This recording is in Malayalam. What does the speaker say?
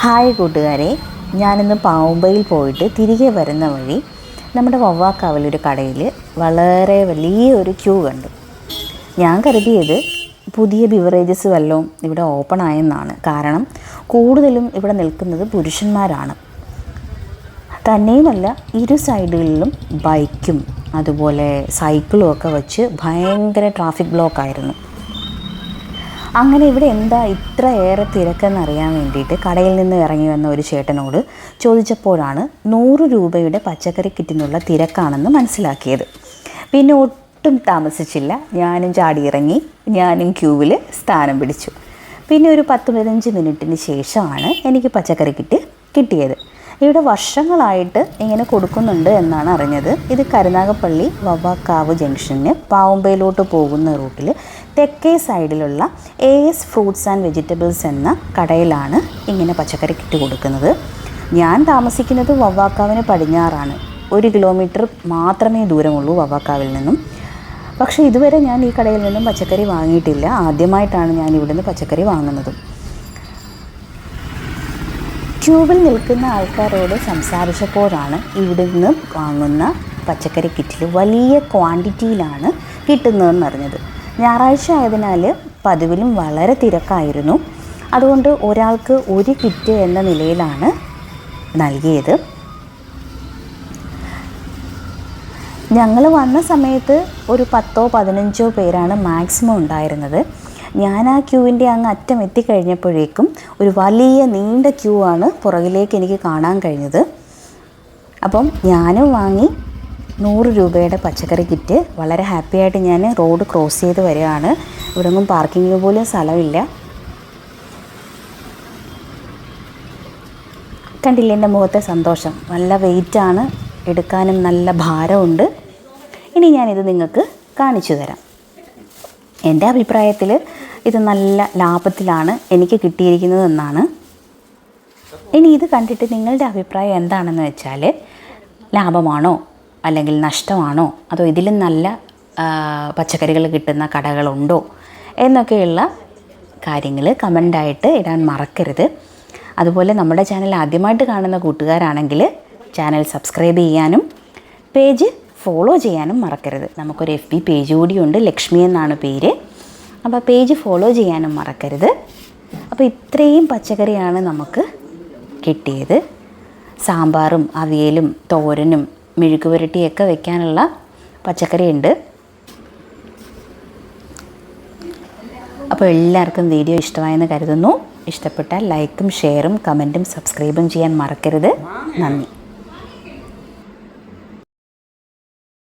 ഹായ് കൂട്ടുകാരെ. ഞാനിന്ന് പാവുമ്പയിൽ പോയിട്ട് തിരികെ വരുന്ന വഴി നമ്മുടെ വവ്വാക്കാവിലൊരു കടയിൽ വളരെ വലിയ ഒരു ക്യൂ കണ്ടു. ഞാൻ കരുതിയത് പുതിയ ബിവറേജസ് വല്ലതും ഇവിടെ ഓപ്പൺ ആയെന്നാണ്. കാരണം കൂടുതലും ഇവിടെ നിൽക്കുന്നത് പുരുഷന്മാരാണ്. തന്നെയുമല്ല ഇരു സൈഡുകളിലും ബൈക്കും അതുപോലെ സൈക്കിളും ഒക്കെ വെച്ച് ഭയങ്കര ട്രാഫിക് ബ്ലോക്ക് ആയിരുന്നു. അങ്ങനെ ഇവിടെ എന്താ ഇത്ര ഏറെ തിരക്കെന്ന് അറിയാൻ വേണ്ടിയിട്ട് കടയിൽ നിന്ന് ഇറങ്ങി വന്ന ഒരു ചേട്ടനോട് ചോദിച്ചപ്പോഴാണ് നൂറ് രൂപയുടെ പച്ചക്കറി കിറ്റിനുള്ള തിരക്കാണെന്ന് മനസ്സിലാക്കിയത്. പിന്നെ ഒട്ടും താമസിച്ചില്ല. ഞാനും ചാടി ഇറങ്ങി. ഞാനും ക്യൂവിൽ സ്ഥാനം പിടിച്ചു. പിന്നെ ഒരു പത്ത് പതിനഞ്ച് മിനിറ്റിന് ശേഷമാണ് എനിക്ക് പച്ചക്കറി കിറ്റ് കിട്ടിയത്. ഇവിടെ വർഷങ്ങളായിട്ട് ഇങ്ങനെ കൊടുക്കുന്നുണ്ട് എന്നാണ് അറിഞ്ഞത്. ഇത് കരുനാഗപ്പള്ളി വവാക്കാവ് ജംഗ്ഷന് പാവുമ്പയിലോട്ട് പോകുന്ന റൂട്ടിൽ തെക്കേ സൈഡിലുള്ള A S fruits and vegetables എന്ന കടയിലാണ് ഇങ്ങനെ പച്ചക്കറി കിറ്റ് കൊടുക്കുന്നത്. ഞാൻ താമസിക്കുന്നത് വവ്വാക്കാവിന് പടിഞ്ഞാറാണ്. ഒരു കിലോമീറ്റർ മാത്രമേ ദൂരമുള്ളൂ വവ്വാക്കാവിൽ നിന്നും. പക്ഷേ ഇതുവരെ ഞാൻ ഈ കടയിൽ നിന്നും പച്ചക്കറി വാങ്ങിയിട്ടില്ല. ആദ്യമായിട്ടാണ് ഞാൻ ഇവിടുന്ന് പച്ചക്കറി വാങ്ങുന്നതും. ക്യൂബിൽ നിൽക്കുന്ന ആൾക്കാരോട് സംസാരിച്ചപ്പോഴാണ് നിന്ന് വാങ്ങുന്ന പച്ചക്കറി കിറ്റിൽ വലിയ ക്വാണ്ടിറ്റിയിലാണ് കിട്ടുന്നതെന്ന് അറിഞ്ഞത്. ഞായറാഴ്ച ആയതിനാൽ പതിവിലും വളരെ തിരക്കായിരുന്നു. അതുകൊണ്ട് ഒരാൾക്ക് ഒരു കിറ്റ് എന്ന നിലയിലാണ് നൽകിയത്. ഞങ്ങൾ വന്ന സമയത്ത് ഒരു പത്തോ പതിനഞ്ചോ പേരാണ് മാക്സിമം ഉണ്ടായിരുന്നത്. ഞാൻ ആ ക്യൂവിന്റെ അങ്ങ് അറ്റം എത്തിക്കഴിഞ്ഞപ്പോഴേക്കും ഒരു വലിയ നീണ്ട ക്യൂ ആണ് പുറകിലേക്ക് എനിക്ക് കാണാൻ കഴിഞ്ഞത്. അപ്പം ഞാനും വാങ്ങി നൂറ് രൂപയുടെ പച്ചക്കറി കിറ്റ്. വളരെ ഹാപ്പിയായിട്ട് ഞാൻ റോഡ് ക്രോസ് ചെയ്ത് വരികയാണ്. ഇവിടെങ്ങും പാർക്കിങ്ങിന് പോലും സ്ഥലമില്ല. കണ്ടില്ലേ എന്റെ മുഖത്തെ സന്തോഷം? നല്ല വെയിറ്റാണ്. എടുക്കാനും നല്ല ഭാരമുണ്ട്. ഇനി ഞാനിത് നിങ്ങൾക്ക് കാണിച്ചു തരാം. എന്റെ അഭിപ്രായത്തിൽ ഇത് നല്ല ലാഭത്തിലാണ് എനിക്ക് കിട്ടിയിരിക്കുന്നതെന്നാണ് ഇനി ഇത് കണ്ടിട്ട് നിങ്ങളുടെ അഭിപ്രായം എന്താണെന്ന് വെച്ചാൽ ലാഭമാണോ അല്ലെങ്കിൽ നഷ്ടമാണോ? അതോ ഇതിലും നല്ല പച്ചക്കറികൾ കിട്ടുന്ന കടകളുണ്ടോ എന്നൊക്കെയുള്ള കാര്യങ്ങൾ കമന്റായിട്ട് ഇടാൻ മറക്കരുത്. അതുപോലെ നമ്മുടെ ചാനൽ ആദ്യമായിട്ട് കാണുന്ന കൂട്ടുകാരാണെങ്കിൽ ചാനൽ സബ്സ്ക്രൈബ് ചെയ്യാനും പേജ് ഫോളോ ചെയ്യാനും മറക്കരുത്. നമുക്കൊരു എഫ് ബി പേജ് കൂടിയുണ്ട് ലക്ഷ്മി എന്നാണ് പേര്. അപ്പോൾ പേജ് ഫോളോ ചെയ്യാനും മറക്കരുത്. അപ്പോൾ ഇത്രയും പച്ചക്കറിയാണ് നമുക്ക് കിട്ടിയത്. സാമ്പാറും അവിയലും തോരനും മെഴുക്ക് പുരട്ടിയൊക്കെ വെക്കാനുള്ള പച്ചക്കറിയുണ്ട് അപ്പോൾ എല്ലാവർക്കും വീഡിയോ ഇഷ്ടമായെന്ന് കരുതുന്നു. ഇഷ്ടപ്പെട്ടാൽ ലൈക്കും ഷെയറും കമന്റും സബ്സ്ക്രൈബും ചെയ്യാൻ മറക്കരുത്. നന്ദി.